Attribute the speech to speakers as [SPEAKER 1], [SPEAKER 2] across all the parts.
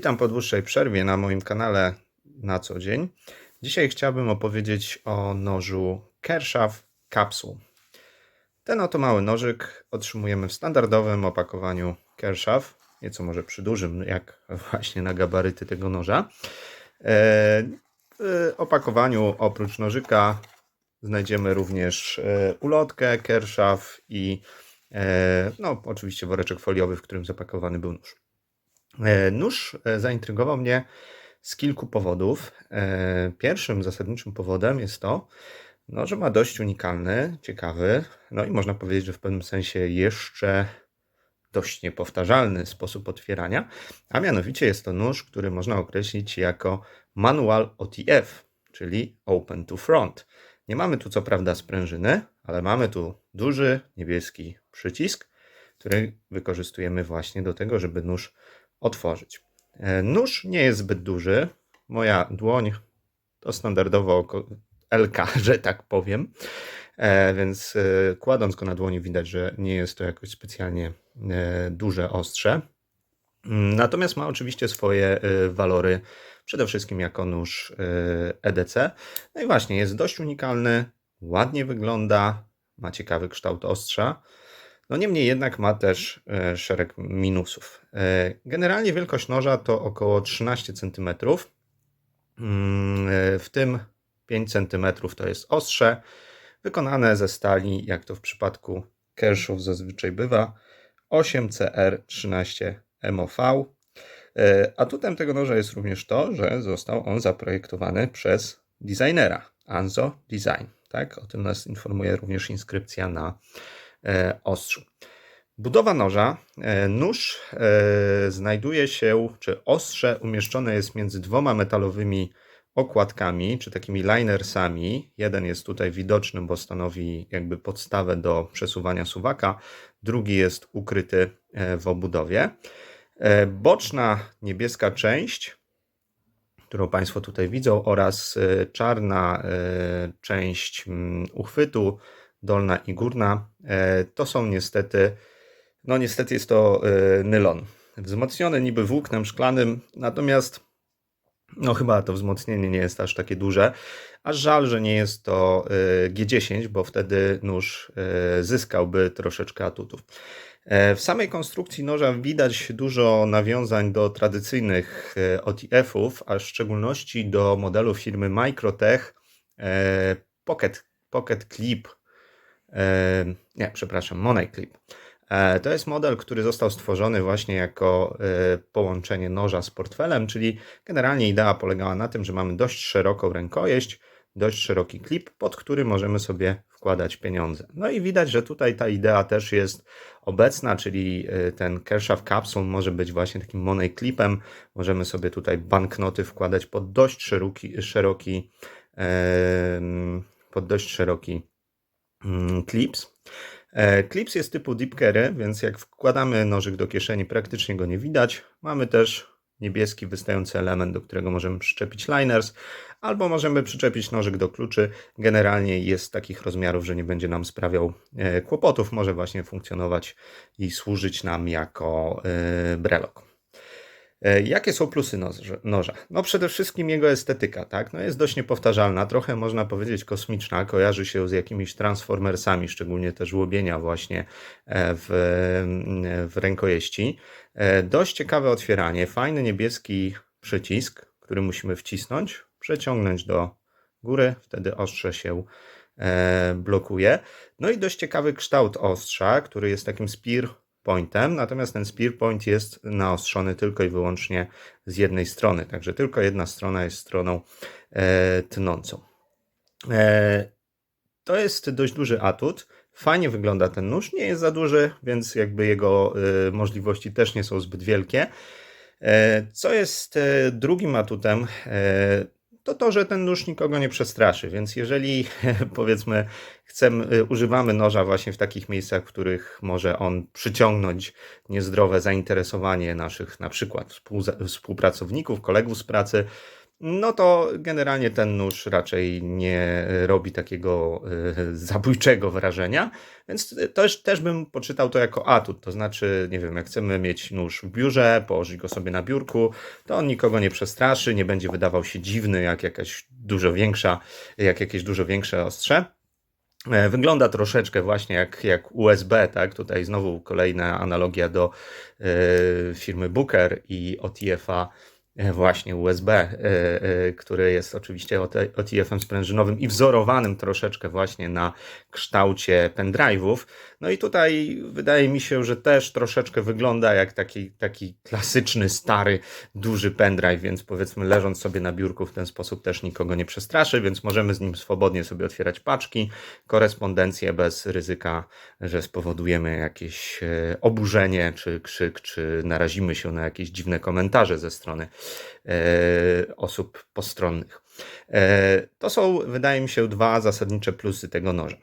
[SPEAKER 1] Witam po dłuższej przerwie na moim kanale na co dzień. Dzisiaj chciałbym opowiedzieć o nożu Kershaw Capsule. Ten oto mały nożyk otrzymujemy w standardowym opakowaniu Kershaw, nieco może przy dużym, jak właśnie na gabaryty tego noża. E, w opakowaniu oprócz nożyka znajdziemy również e, ulotkę Kershaw i e, no, oczywiście woreczek foliowy, w którym zapakowany był nóż. E, nóż e, zaintrygował mnie z kilku powodów. E, pierwszym zasadniczym powodem jest to, no, że ma dość unikalny, ciekawy, no i można powiedzieć, że w pewnym sensie jeszcze dość niepowtarzalny sposób otwierania, a mianowicie jest to nóż, który można określić jako manual OTF, czyli Open to Front. Nie mamy tu co prawda sprężyny, ale mamy tu duży niebieski przycisk, który wykorzystujemy właśnie do tego, żeby nóż otworzyć. E, nóż nie jest zbyt duży. Moja dłoń to standardowo LK, że tak powiem. E, więc e, kładąc go na dłoni widać, że nie jest to jakoś specjalnie duże ostrze. Mm, natomiast ma oczywiście swoje walory, przede wszystkim jako nóż EDC. No i właśnie, jest dość unikalny, ładnie wygląda, ma ciekawy kształt ostrza. No niemniej jednak ma też e, szereg minusów. E, generalnie wielkość noża to około 13 cm. Mm, e, w tym 5 cm to jest ostrze, wykonane ze stali, jak to w przypadku Kershów zazwyczaj bywa, 8CR13 MOV. Atutem tego noża jest również to, że został on zaprojektowany przez designera Anzo Design. Tak? O tym nas informuje również inskrypcja na ostrzu. Budowa noża. E, nóż e, znajduje się, czy ostrze umieszczone jest między dwoma metalowymi okładkami, czy takimi linersami. Jeden jest tutaj widoczny, bo stanowi jakby podstawę do przesuwania suwaka, drugi jest ukryty w obudowie. Boczna niebieska część, którą Państwo tutaj widzą, oraz czarna część mm, uchwytu dolna i górna, e, to są niestety, no niestety jest to e, nylon. Wzmocnione niby włóknem szklanym, natomiast no chyba to wzmocnienie nie jest aż takie duże. Aż żal, że nie jest to e, G10, bo wtedy nóż zyskałby troszeczkę atutów. W samej konstrukcji noża widać dużo nawiązań do tradycyjnych OTF-ów, a w szczególności do modelu firmy Microtech Pocket, Pocket Clip nie, przepraszam, Monet Clip. E, to jest model, który został stworzony właśnie jako e, połączenie noża z portfelem, czyli generalnie idea polegała na tym, że mamy dość szeroką rękojeść, dość szeroki klip, pod który możemy sobie wkładać pieniądze. No i widać, że tutaj ta idea też jest obecna, czyli e, ten Kershaw Capsule może być właśnie takim money clipem. Możemy sobie tutaj banknoty wkładać pod dość szeroki, szeroki pod dość szeroki clips. E, clips jest typu deep carry, więc jak wkładamy nożyk do kieszeni, praktycznie go nie widać. Mamy też niebieski wystający element, do którego możemy przyczepić liners, albo możemy przyczepić nożyk do kluczy. Generalnie jest takich rozmiarów, że nie będzie nam sprawiał e, kłopotów. Może właśnie funkcjonować i służyć nam jako e, brelok. E, jakie są plusy noża? No przede wszystkim jego estetyka, tak? No jest dość niepowtarzalna, trochę można powiedzieć kosmiczna, kojarzy się z jakimiś transformersami, szczególnie też łobienia właśnie e, w, w rękojeści. E, dość ciekawe otwieranie, fajny niebieski przycisk, który musimy wcisnąć, przeciągnąć do góry, wtedy ostrze się blokuje. No i dość ciekawy kształt ostrza, który jest takim spear pointem, natomiast ten spear point jest naostrzony tylko i wyłącznie z jednej strony, także tylko jedna strona jest stroną e, tnącą. E, to jest dość duży atut. Fajnie wygląda ten nóż, nie jest za duży, więc jakby jego e, możliwości też nie są zbyt wielkie. E, co jest e, drugim atutem? To to, że ten nóż nikogo nie przestraszy. Więc jeżeli powiedzmy chcemy, używamy noża właśnie w takich miejscach, w których może on przyciągnąć niezdrowe zainteresowanie naszych na przykład współpracowników, kolegów z pracy, no to generalnie ten nóż raczej nie robi takiego y, zabójczego wrażenia, więc też, też bym poczytał to jako atut. To znaczy, nie wiem, jak chcemy mieć nóż w biurze, położyć go sobie na biurku, to on nikogo nie przestraszy, nie będzie wydawał się dziwny, jak jakaś dużo większa, jak jakieś dużo większe ostrze. E, wygląda troszeczkę właśnie jak, jak USB, tak? Tutaj znowu kolejna analogia do y, firmy Booker i OTF-a E, właśnie USB, e, e, który jest oczywiście OTF-em sprężynowym i wzorowanym troszeczkę właśnie na kształcie pendrive'ów. No i tutaj wydaje mi się, że też troszeczkę wygląda jak taki, taki klasyczny, stary, duży pendrive, więc powiedzmy leżąc sobie na biurku w ten sposób też nikogo nie przestraszy, więc możemy z nim swobodnie sobie otwierać paczki, korespondencję bez ryzyka, że spowodujemy jakieś oburzenie, czy krzyk, czy narazimy się na jakieś dziwne komentarze ze strony E, osób postronnych. E, to są, wydaje mi się, dwa zasadnicze plusy tego noża.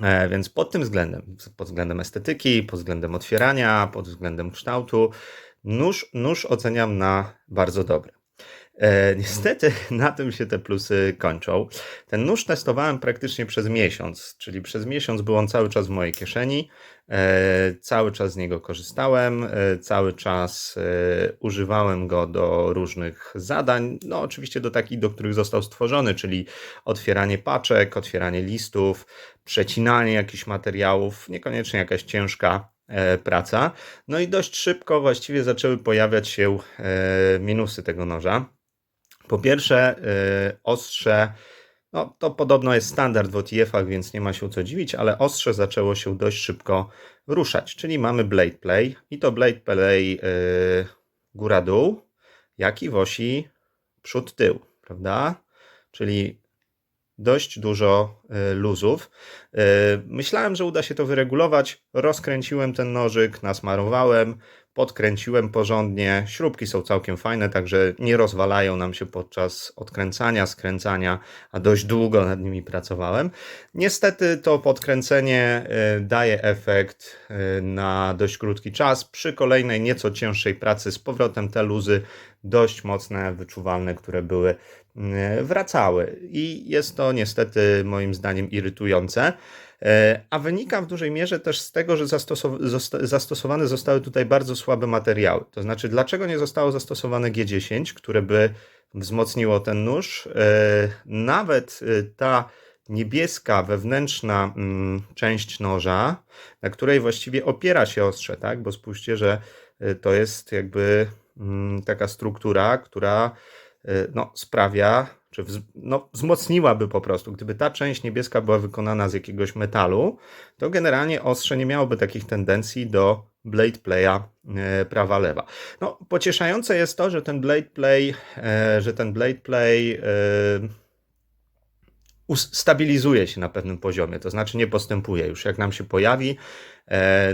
[SPEAKER 1] E, więc pod tym względem, pod względem estetyki, pod względem otwierania, pod względem kształtu, nóż, nóż oceniam na bardzo dobry. E, niestety na tym się te plusy kończą. Ten nóż testowałem praktycznie przez miesiąc, czyli przez miesiąc był on cały czas w mojej kieszeni. E, cały czas z niego korzystałem, e, cały czas używałem go do różnych zadań, no oczywiście do takich, do których został stworzony, czyli otwieranie paczek, otwieranie listów, przecinanie jakichś materiałów, niekoniecznie jakaś ciężka praca. No i dość szybko właściwie zaczęły pojawiać się minusy tego noża. Po pierwsze, ostrze no, to podobno jest standard w OTF-ach, więc nie ma się co dziwić, ale ostrze zaczęło się dość szybko ruszać. Czyli mamy blade play i to blade play yy, góra-dół, jak i w osi przód-tył, prawda? Czyli dość dużo y, luzów. Y, myślałem, że uda się to wyregulować. Rozkręciłem ten nożyk, nasmarowałem, podkręciłem porządnie. Śrubki są całkiem fajne, także nie rozwalają nam się podczas odkręcania, skręcania, a dość długo nad nimi pracowałem. Niestety to podkręcenie y, daje efekt na dość krótki czas. Przy kolejnej nieco cięższej pracy z powrotem te luzy dość mocne, wyczuwalne, które były E, wracały. I jest to niestety moim zdaniem irytujące. E, a wynika w dużej mierze też z tego, że zastosowane zostały tutaj bardzo słabe materiały. To znaczy, dlaczego nie zostało zastosowane G10, które by wzmocniło ten nóż? E, nawet ta niebieska wewnętrzna mm, część noża, na której właściwie opiera się ostrze, tak? Bo spójrzcie, że to jest jakby mm, taka struktura, która no, sprawia, czy wz, no, wzmocniłaby po prostu. Gdyby ta część niebieska była wykonana z jakiegoś metalu, to generalnie ostrze nie miałoby takich tendencji do blade playa y, prawa-lewa. No, pocieszające jest to, że ten blade play, y, że ten blade play stabilizuje się na pewnym poziomie, to znaczy nie postępuje już. Jak nam się pojawi,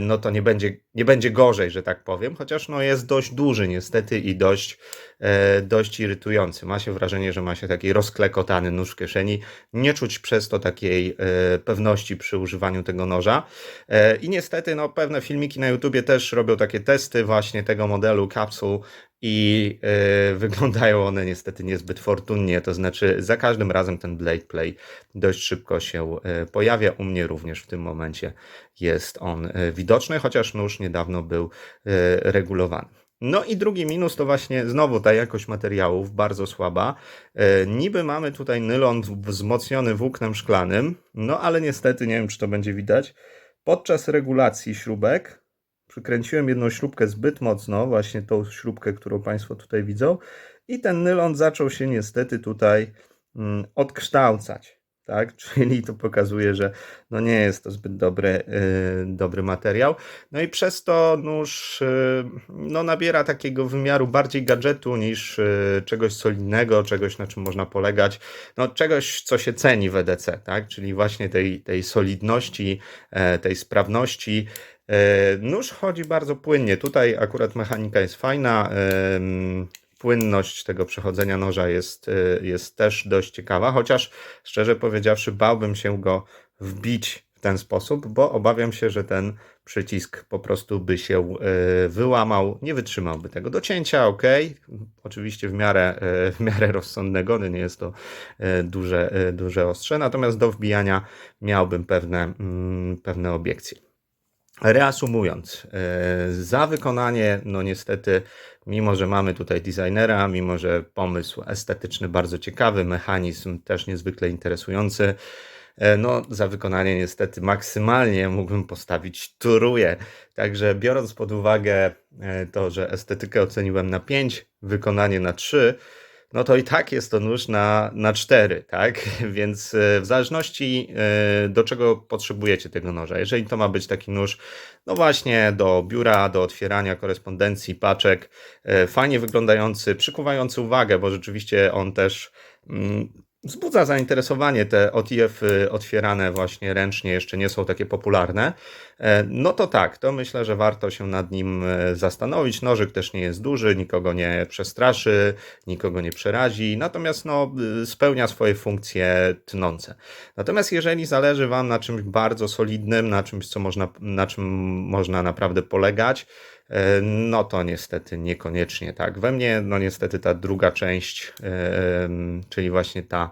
[SPEAKER 1] no to nie będzie, nie będzie gorzej, że tak powiem, chociaż no jest dość duży niestety i dość, e, dość irytujący. Ma się wrażenie, że ma się taki rozklekotany nóż w kieszeni. Nie czuć przez to takiej e, pewności przy używaniu tego noża. I niestety no, pewne filmiki na YouTubie też robią takie testy właśnie tego modelu Capsule i y, wyglądają one niestety niezbyt fortunnie, to znaczy za każdym razem ten Blade Play dość szybko się y, pojawia, u mnie również w tym momencie jest on y, widoczny, chociaż nóż niedawno był regulowany. No i drugi minus to właśnie znowu ta jakość materiałów bardzo słaba. Niby mamy tutaj nylon wzmocniony włóknem szklanym, no ale niestety nie wiem czy to będzie widać. Podczas regulacji śrubek przykręciłem jedną śrubkę zbyt mocno, właśnie tą śrubkę, którą Państwo tutaj widzą, i ten nylon zaczął się niestety tutaj mm, odkształcać. Tak? Czyli to pokazuje, że no nie jest to zbyt dobry, dobry materiał. No i przez to nóż yy, no nabiera takiego wymiaru bardziej gadżetu niż yy, czegoś solidnego, czegoś na czym można polegać, no czegoś, co się ceni w EDC, tak? czyli właśnie tej, tej solidności, e, tej sprawności. E, nóż chodzi bardzo płynnie. Tutaj akurat mechanika jest fajna. Płynność tego przechodzenia noża jest, e, jest też dość ciekawa, chociaż szczerze powiedziawszy, bałbym się go wbić w ten sposób, bo obawiam się, że ten przycisk po prostu by się e, wyłamał, nie wytrzymałby tego docięcia, ok, oczywiście w miarę, e, w miarę rozsądnego, no nie jest to duże, duże ostrze, natomiast do wbijania miałbym pewne, mm, pewne obiekcje. Reasumując, za wykonanie, no niestety, mimo że mamy tutaj designera, mimo że pomysł estetyczny bardzo ciekawy, mechanizm też niezwykle interesujący, E, no, za wykonanie niestety maksymalnie mógłbym postawić turuje. Także biorąc pod uwagę e, to, że estetykę oceniłem na 5, wykonanie na 3, no to i tak jest to nóż na, na 4, tak? Więc e, w zależności do czego potrzebujecie tego noża. Jeżeli to ma być taki nóż, no właśnie do biura, do otwierania korespondencji, paczek, fajnie wyglądający, przykuwający uwagę, bo rzeczywiście on też mm, wzbudza zainteresowanie. Te OTF y, otwierane właśnie ręcznie jeszcze nie są takie popularne. E, no to tak, to myślę, że warto się nad nim e, zastanowić. Nożyk też nie jest duży, nikogo nie przestraszy, nikogo nie przerazi, natomiast no, y, spełnia swoje funkcje tnące. Natomiast jeżeli zależy Wam na czymś bardzo solidnym, na czymś, co można, na czym można naprawdę polegać, no to niestety niekoniecznie tak. We mnie, no niestety ta druga część, czyli właśnie ta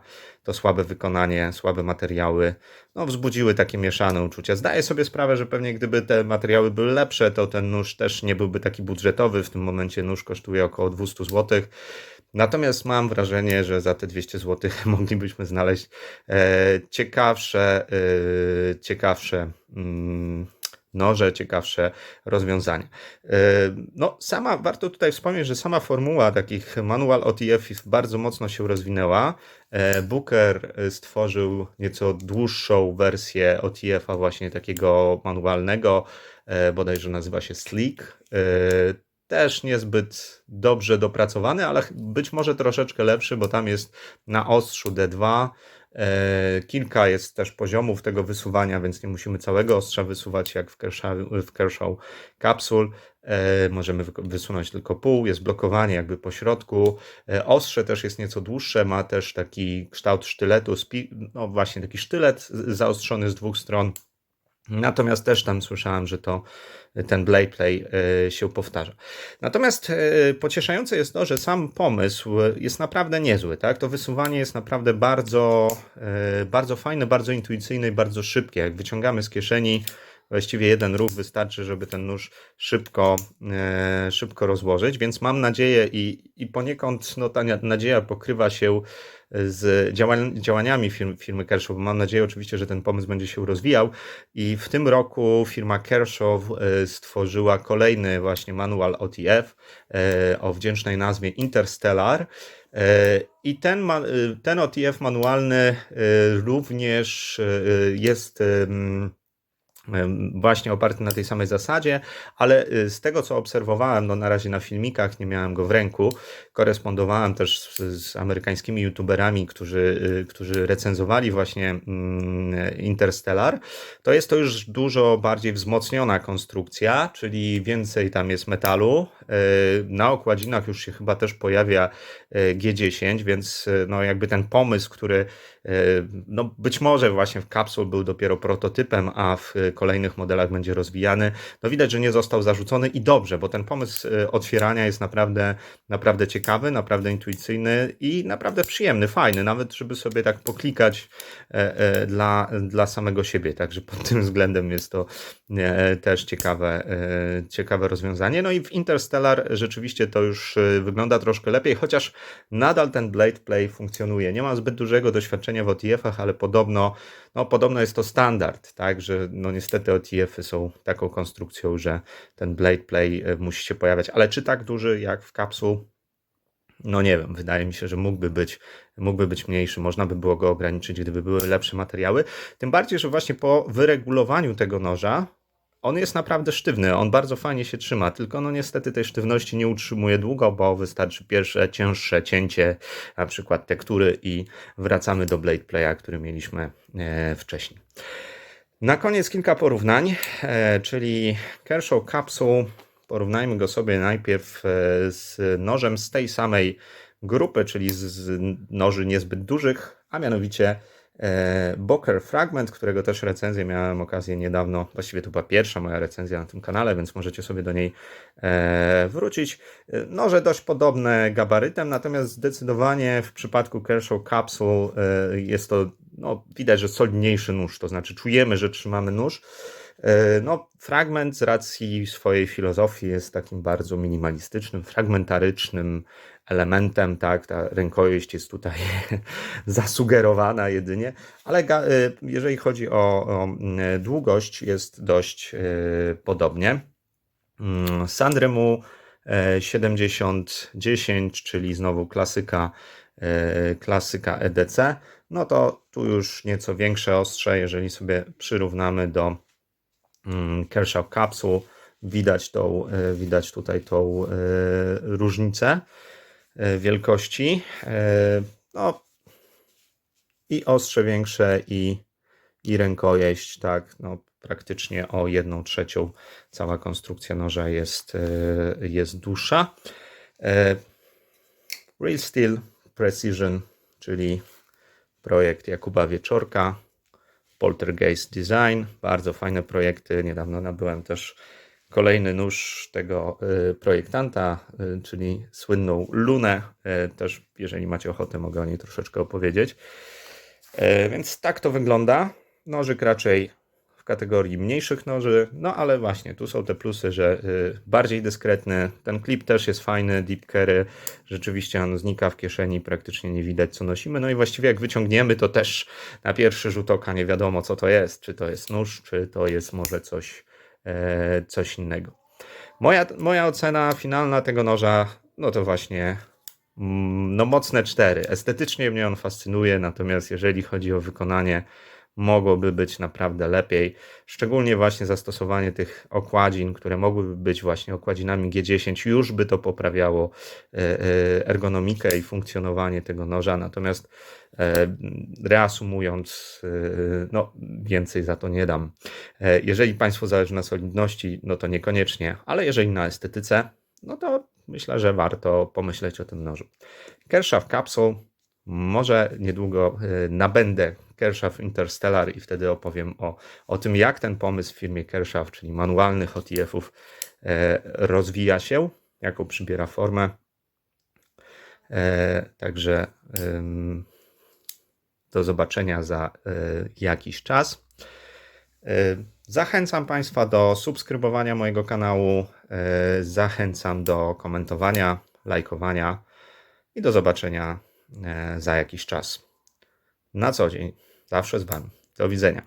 [SPEAKER 1] to słabe wykonanie, słabe materiały, no, wzbudziły takie mieszane uczucia. Zdaję sobie sprawę, że pewnie gdyby te materiały były lepsze, to ten nóż też nie byłby taki budżetowy. W tym momencie nóż kosztuje około 200 zł. Natomiast mam wrażenie, że za te 200 zł moglibyśmy znaleźć e, ciekawsze, e, ciekawsze. Noże, ciekawsze rozwiązania. E, no, sama, warto tutaj wspomnieć, że sama formuła takich manual OTF bardzo mocno się rozwinęła. E, Booker stworzył nieco dłuższą wersję OTF-a właśnie takiego manualnego, e, bodajże nazywa się Sleek. Też niezbyt dobrze dopracowany, ale być może troszeczkę lepszy, bo tam jest na ostrzu D2 E, kilka jest też poziomów tego wysuwania, więc nie musimy całego ostrza wysuwać jak w Kershaw, w Kershaw kapsul. E, możemy wysunąć tylko pół, jest blokowanie jakby po środku. E, ostrze też jest nieco dłuższe, ma też taki kształt sztyletu, no właśnie taki sztylet zaostrzony z dwóch stron. Natomiast też tam słyszałem, że to ten Blade Play e, się powtarza. Natomiast e, pocieszające jest to, że sam pomysł jest naprawdę niezły. Tak? To wysuwanie jest naprawdę bardzo, bardzo fajne, bardzo intuicyjne i bardzo szybkie. Jak wyciągamy z kieszeni, właściwie jeden ruch wystarczy, żeby ten nóż szybko, szybko rozłożyć, więc mam nadzieję i, i poniekąd no, ta nadzieja pokrywa się z działaniami firmy, firmy Kershaw. Mam nadzieję oczywiście, że ten pomysł będzie się rozwijał i w tym roku firma Kershaw e, stworzyła kolejny właśnie manual OTF e, o wdzięcznej nazwie Interstellar. E, I ten, ten OTF manualny również jest właśnie oparty na tej samej zasadzie, ale z tego co obserwowałem, no na razie na filmikach nie miałem go w ręku, korespondowałem też z, z amerykańskimi youtuberami, którzy, y, którzy recenzowali właśnie mm, Interstellar, to jest to już dużo bardziej wzmocniona konstrukcja, czyli więcej tam jest metalu. Y, na okładzinach już się chyba też pojawia G10, więc no jakby ten pomysł, który no być może właśnie w kapsul był dopiero prototypem, a w kolejnych modelach będzie rozwijany. No widać, że nie został zarzucony i dobrze, bo ten pomysł otwierania jest naprawdę, naprawdę ciekawy, naprawdę intuicyjny i naprawdę przyjemny, fajny, nawet żeby sobie tak poklikać e, e, dla, dla samego siebie. Także pod tym względem jest to też ciekawe, ciekawe rozwiązanie. No i w Interstellar rzeczywiście to już wygląda troszkę lepiej, chociaż nadal ten Blade Play funkcjonuje. Nie mam zbyt dużego doświadczenia w OTF-ach, ale podobno, no, podobno jest to standard, tak, że no niestety OTF-y są taką konstrukcją, że ten Blade Play e, musi się pojawiać, ale czy tak duży jak w kapsuł? No nie wiem, wydaje mi się, że mógłby być, mógłby być mniejszy, można by było go ograniczyć, gdyby były lepsze materiały. Tym bardziej, że właśnie po wyregulowaniu tego noża, on jest naprawdę sztywny, on bardzo fajnie się trzyma, tylko no niestety tej sztywności nie utrzymuje długo, bo wystarczy pierwsze cięższe cięcie, na przykład tektury i wracamy do Blade Playa, który mieliśmy e, wcześniej. Na koniec kilka porównań, e, czyli Kershaw Capsule. Porównajmy go sobie najpierw e, z nożem z tej samej grupy, czyli z noży niezbyt dużych, a mianowicie e, Boker Fragment, którego też recenzję miałem okazję niedawno, właściwie to była pierwsza moja recenzja na tym kanale, więc możecie sobie do niej e, wrócić. Noże dość podobne gabarytem, natomiast zdecydowanie w przypadku Kershaw Capsule jest to, no, widać, że solidniejszy nóż, to znaczy czujemy, że trzymamy nóż. E, No, fragment z racji swojej filozofii jest takim bardzo minimalistycznym, fragmentarycznym elementem, tak, ta rękojeść jest tutaj zasugerowana jedynie, ale e, jeżeli chodzi o, o długość, jest dość e, podobnie. Mm, Sandremu e, 7010, czyli znowu klasyka, klasyka EDC, no to tu już nieco większe ostrze, jeżeli sobie przyrównamy do Kershaw Capsule, widać, tą, e, widać tutaj tą e, różnicę e, wielkości. No, i ostrze większe, i, i rękojeść, tak, no, praktycznie o jedną trzecią cała konstrukcja noża jest, jest dłuższa. Real Steel Precision, czyli projekt Jakuba Wieczorka, Poltergeist Design, bardzo fajne projekty. Niedawno nabyłem też kolejny nóż tego y, projektanta, y, czyli słynną Lunę. Y, Też, jeżeli macie ochotę, mogę o niej troszeczkę opowiedzieć. Więc tak to wygląda. Nożyk raczej kategorii mniejszych noży, no ale właśnie tu są te plusy, że y, bardziej dyskretny. Ten klip też jest fajny, deep carry. Rzeczywiście on znika w kieszeni, praktycznie nie widać co nosimy. No i właściwie jak wyciągniemy, to też na pierwszy rzut oka nie wiadomo co to jest. Czy to jest nóż, czy to jest może coś, e, coś innego. Moja, moja ocena finalna tego noża, no to właśnie mm, no mocne 4. Estetycznie mnie on fascynuje, natomiast jeżeli chodzi o wykonanie, mogłoby być naprawdę lepiej. Szczególnie właśnie zastosowanie tych okładzin, które mogłyby być właśnie okładzinami G10, już by to poprawiało e, e, ergonomikę i funkcjonowanie tego noża. Natomiast e, reasumując, no więcej za to nie dam. Jeżeli Państwu zależy na solidności, no to niekoniecznie, ale jeżeli na estetyce, no to myślę, że warto pomyśleć o tym nożu. Kershaw Capsule, może niedługo e, nabędę Kershaw Interstellar i wtedy opowiem o, o tym, jak ten pomysł w firmie Kershaw, czyli manualnych OTF-ów, e, rozwija się, jaką przybiera formę. E, Także do zobaczenia za jakiś czas. Zachęcam Państwa do subskrybowania mojego kanału. Zachęcam do komentowania, lajkowania i do zobaczenia za jakiś czas. Na co dzień, zawsze z Wami. Do widzenia.